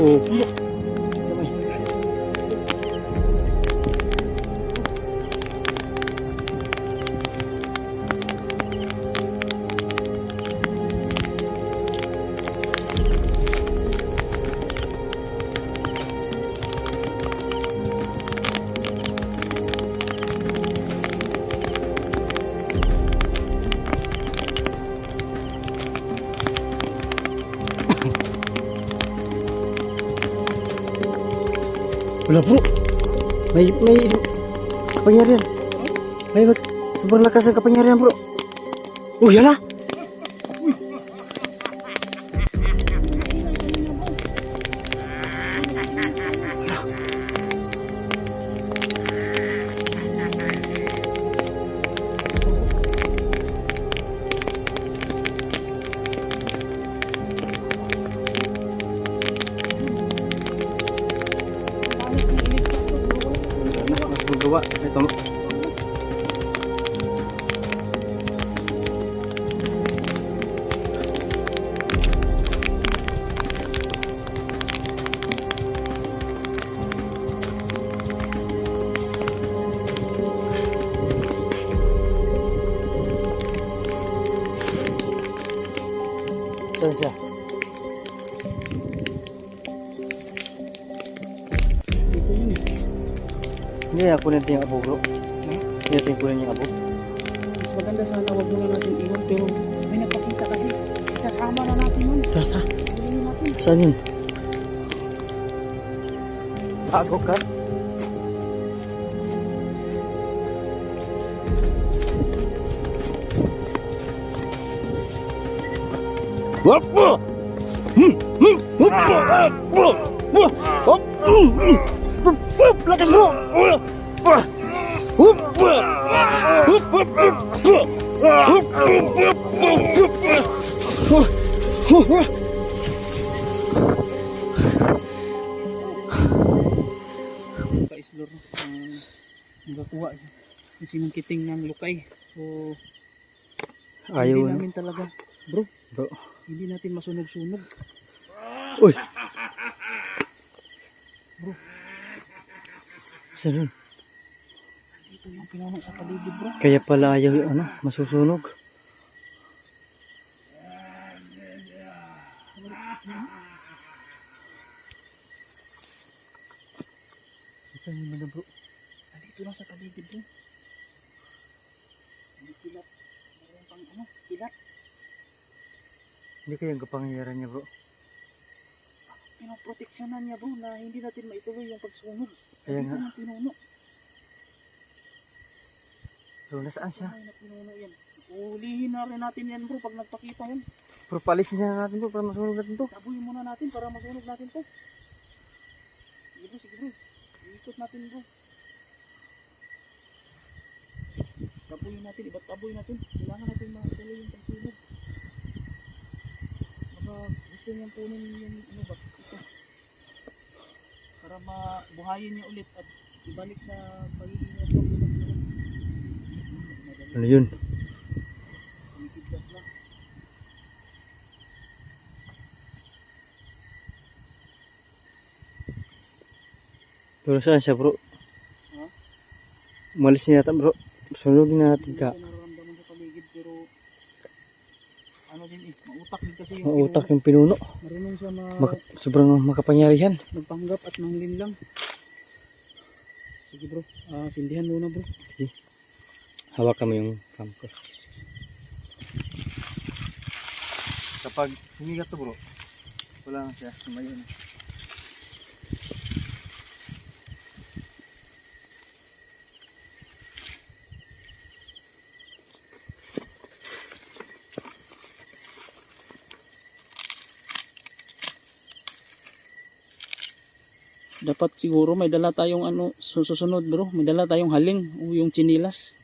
お。Wala bro. May may kapangyarihan. May mag, sobrang lakas ang kapangyarihan bro. Oh, yan na. Magawa. Ito. Saan Ako natin yung abo bro. Hindi natin kunin yung abo. Mas maganda sana wag muna natin iwan pero may nagpakita kasi. Isasama na natin yun. Tata, saan yun? Bago ka? Wapa! Hmm, hmm, wapa! Wapa! Wapa! Hmm, hmm. Wapa! Lakas bro! Pa-explore ng nagakuha. Yung sinungkiting ng lukay. So, Ayaw hindi na. namin talaga. Bro, Bro. hindi natin masunog-sunog. Uy! Saan yun? Yung pinuno sa paligid bro. Kaya pala ayaw yung ano, masusunog. Saan yun na bro? Dito lang sa paligid bro. May pilat. Meron pang ano, pilat. Hindi kaya kapangyarihan niya bro. Pinoproteksyonan niya bro na hindi natin maituloy yung pagsunog. Kaya nga. yung pinuno. So nasaan siya? Ay, na yan. Ulihin na rin natin yan bro pag nagpakita yan. Pero palisin siya natin bro para masunog natin to. Tabuhin muna natin para masunog natin to. Sige bro, sige bro. Iikot natin bro. Tabuhin natin, iba't tabuhin natin. Kailangan natin matuloy yung pagsunog. Baka gusto niyang punin yung ano ba, ito. Para mabuhayin niya ulit at ibalik sa pagiging. Ano yun? Pero saan siya bro? Ha? Umalis niya yata bro. Sunugin na natin ka. ano din eh, mautak din kasi yung Mautak yung pinuno. Marunong siya ma Mak- sobrang makapangyarihan. magpanggap at manglin lang. Sige bro, ah sindihan muna bro. Hawakan mo yung cam ko. Kapag humigat to bro, wala na siya. Sumayo na. Dapat siguro may dala tayong ano su- susunod bro, may dala tayong haling o yung chinilas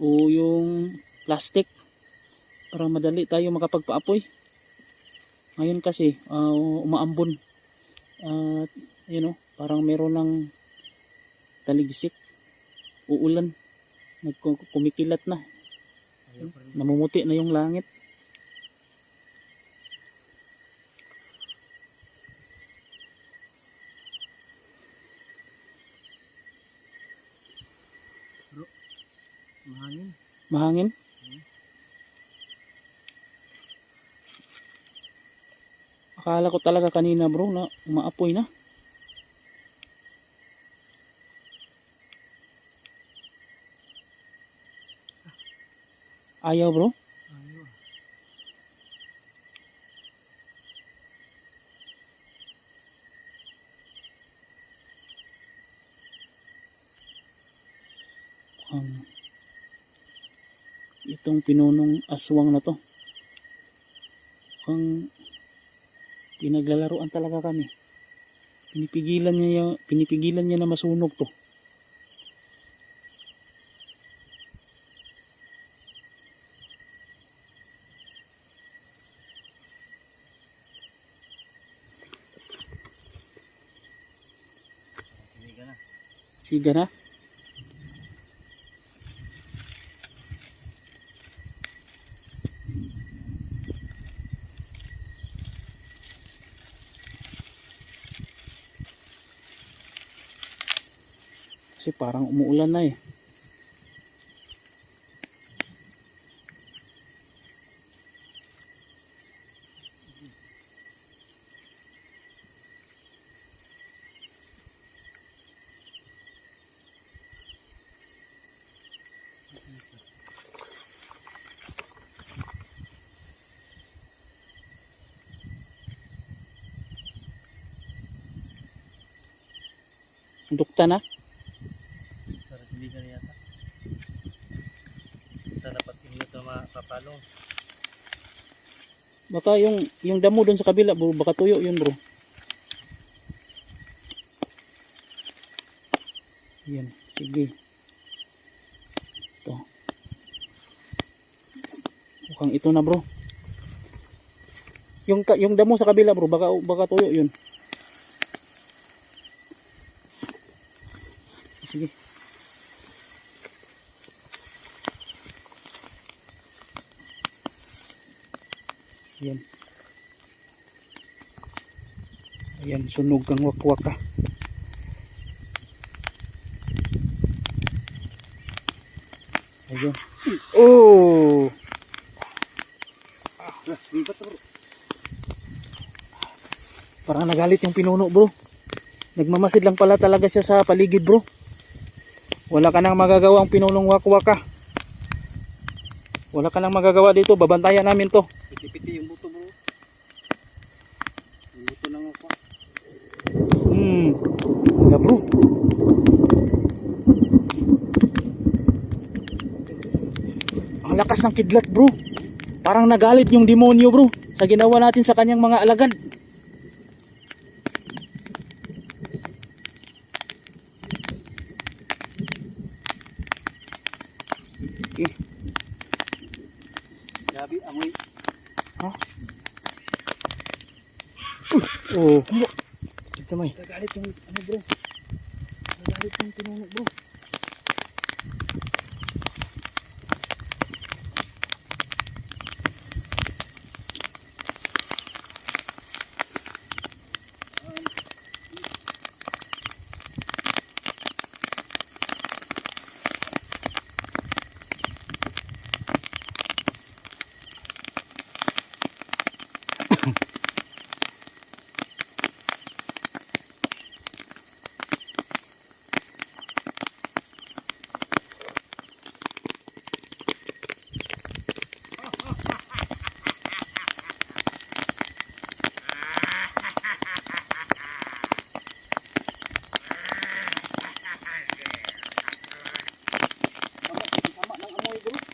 o yung plastic para madali tayo makapagpaapoy. Ngayon kasi ah, umaambon. At you know, parang meron ng taligsik uulan nagkumikilat na. Namumuti na yung langit Mahangin. Akala ko talaga kanina bro na umaapoy na. Ayaw bro? Ayaw. ang itong pinunong aswang na to. Ang pinaglalaruan talaga kami. Pinipigilan niya pinipigilan niya na masunog to. Siniga na. siga na parang umuulan na eh. Dukta na Para siniga na yata. Sana pag pinito baka yung yung damo doon sa kabila bro baka tuyo yun bro. Yan sige. Ito. Mukhang ito na bro. Yung yung damo sa kabila bro baka baka tuyo yun. Sige Ayan. Ayan, sunog ang wakwak ka. Ayan. Oh! Parang nagalit yung pinuno bro. Nagmamasid lang pala talaga siya sa paligid bro. Wala ka nang magagawa ang pinunong wakwak ka. Wala ka nang magagawa dito. Babantayan namin to. Piti-piti yung buto bro. Yung buto ng ako. Hmm. Wala bro. Ang lakas ng kidlat bro. Parang nagalit yung demonyo bro sa ginawa natin sa kanyang mga alagad.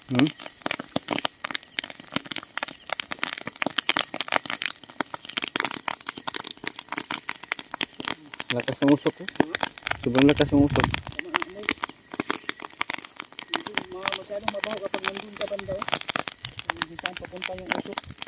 Hmm? Lakas ng usok oh. Sobrang lakas ng usok. Masyadong mabaho kapag nandun ka banda oh. Hindi saan papunta yung usok.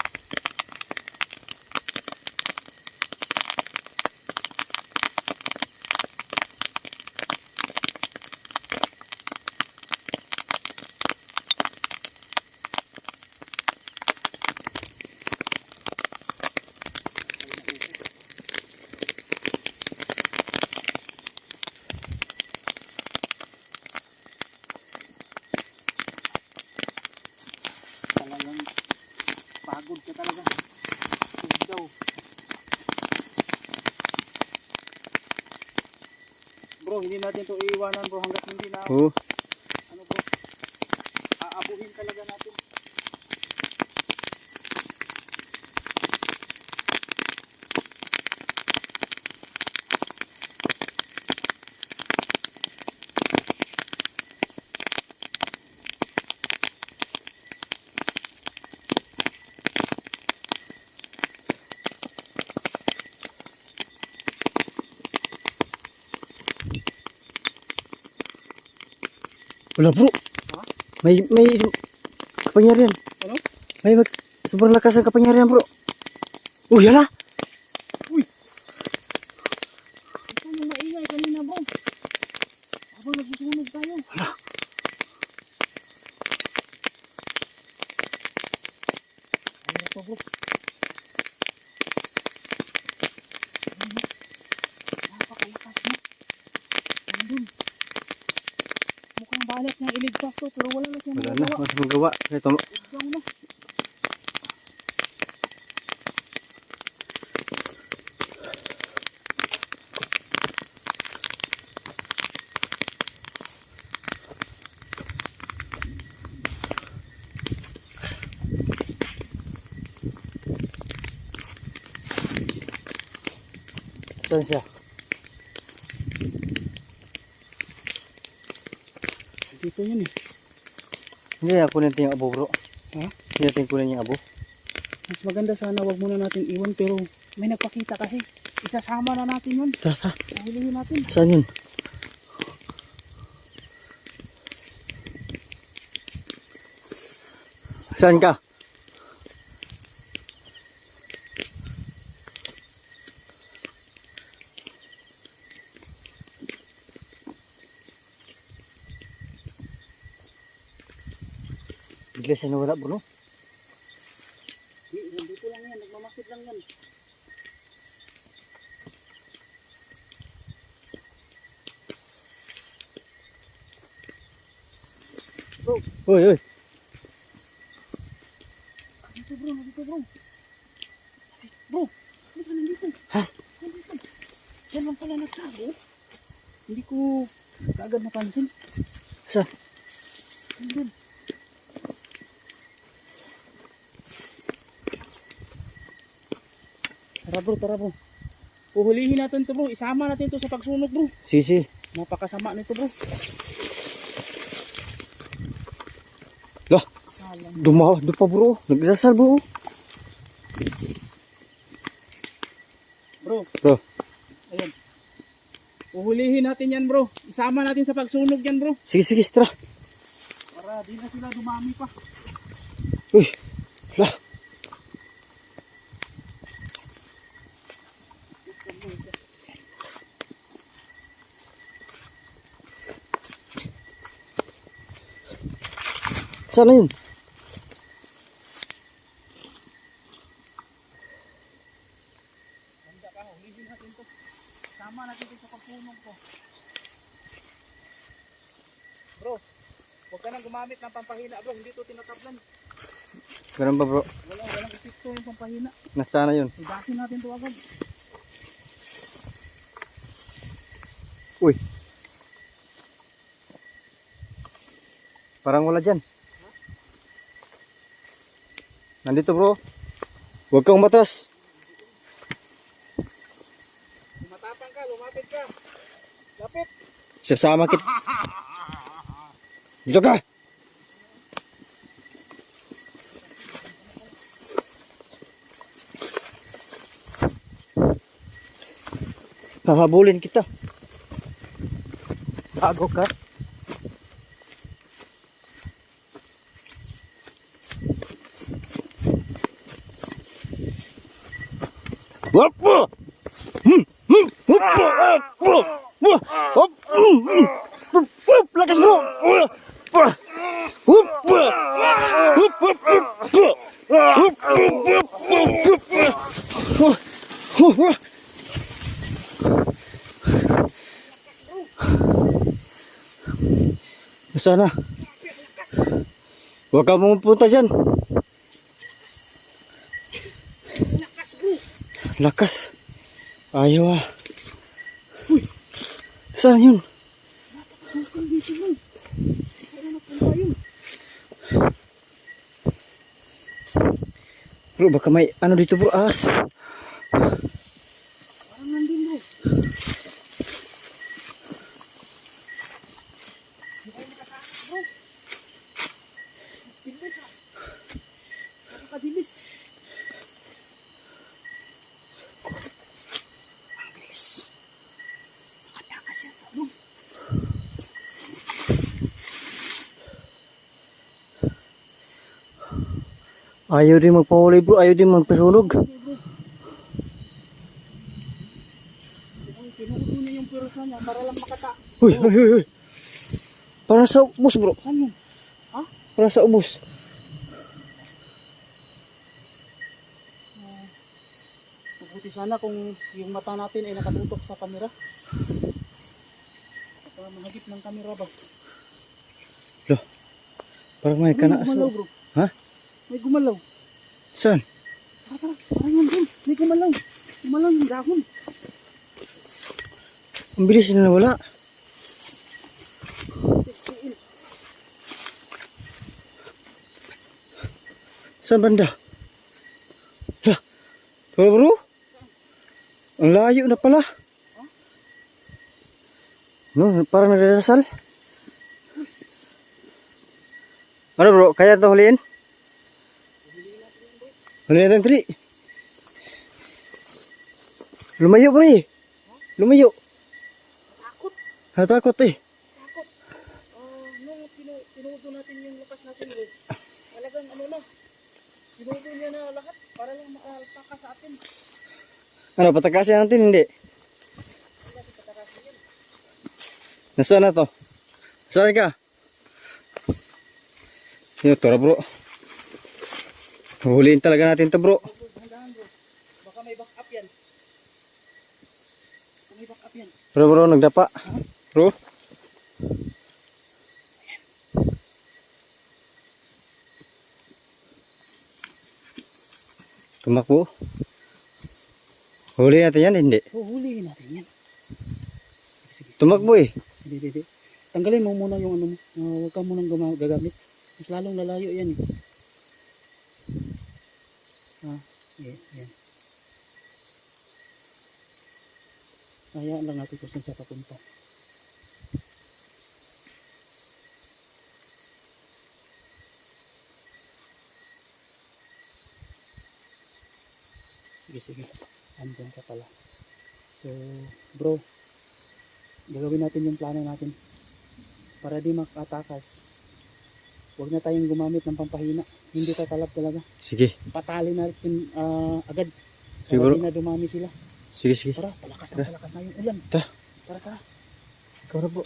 Natin to iiwanan bro hanggat hindi na Oo. Wala bro. Ha? May may kapangyarihan. Ano? May mag, sobrang lakas ng kapangyarihan bro. Oh, yan ah. Ito yung maingay kanina bro. Nagsusunog tayo. To bro? To pero wala na siyang Wala na, mas magawa. Ikaw na. saan siya? Dito yun eh. Hindi kunin natin yung abo bro. Ha? Hindi natin kunin yung abo. Mas maganda sana wag muna natin iwan pero may nagpakita kasi. Isasama na natin yun. Tara, tara. Natin. Saan yun? Saan ka? Bigla siya nawala bro. Di, nandito lang yan. Nagmamasid lang yan. Uy, uy. Dito bro, nandito bro. Bro, ano ka nandito? Ha? Nandito. Yan lang pala nagtago. Hindi ko kaagad napansin. Saan? Nandun. Tara bro, tara bro. Puhulihin natin to bro. Isama natin to sa pagsunog bro. Sisi. Napakasama nito bro. Lah, dumawa, dupa bro. Nagdasal bro. Bro, Bro, Ayan. Uhulihin natin yan bro. Isama natin sa pagsunog yan bro. sige sige tara. Para di na sila dumami pa. Uy, lah. Sana yun? Handa ka, uhulihin natin to. Isama natin to sa pagsunog ko. Bro, huwag ka nang gumamit ng pampahina bro. Hindi to tinatablan. Ganun ba bro? Wala, walang epekto yung pampahina. Nasana yun? Higasin natin to agad. Uy. Parang wala dyan. Nandito bro. Huwag kang matas. Matapang ka, lumapit ka. Lapit. Sasama kit. Dito ka. Hahabulin kita. Bago ka. Wup. Nasaan na? Huwag ka pumunta dyan. Lakas. Ayaw ah. Uy. Saan yun? Bro, baka may ano dito bro, ahas. Parang nandun bro. Bilis ah. Nakakabilis. Ang bilis. Nakatakas yan bro. Ayaw din magpahuli bro, ayaw din magpasunog. Uy, uy, uy, uy. Para sa ubos bro, Saan yun? para sa ubos. Mabuti sana kung yung mata natin ay nakatutok sa kamera. Para managip ng kamera ba? Parang may kanaas bro. Ha? May gumalaw. Saan? Tara. Parang yan bro. May gumalaw. Gumalaw yung dahon. Ang bilis na nawala. Saan banda? Lah, Tara bro. Ang layo na pala. No, parang nagdadasal. Ano bro, kaya ito huliin? Huliin natin tali. Lumayo bro eh. Lumayo. Takot. Natakot eh. Takot. Ah, nung pinu pinuto natin yung lakas natin bro. Talagang ano na. Pinuto niya na lahat para lang makalpaka sa atin. Ano, patakasin natin, hindi? Nasaan na to? Saan ka? Yun, tara bro. Huhuliin talaga natin to bro. Baka may back up yan. May back up yan. Bro bro, nagdapa. Bro. Tumakbo. Huli natin yan, hindi. So, huliin natin yan. Sige, sige. Tumakbo eh. Hindi, hindi, hindi. Tanggalin mo muna yung ano mo. Uh, huwag ka munang gagamit. Mas lalong lalayo yan. eh. Ah, yeah, yan. Hayaan lang natin kung saan siya papunta. Sige, sige. Andun ka pala. So, bro, gagawin natin yung plano natin para di makatakas huwag na tayong gumamit ng pampahina hindi tatalab talaga Sige. patali natin ah, agad Siguro. para di na dumami sila Sige, sige. tara palakas na palakas na yung ulan Tara. tara tara Ikaw na bro.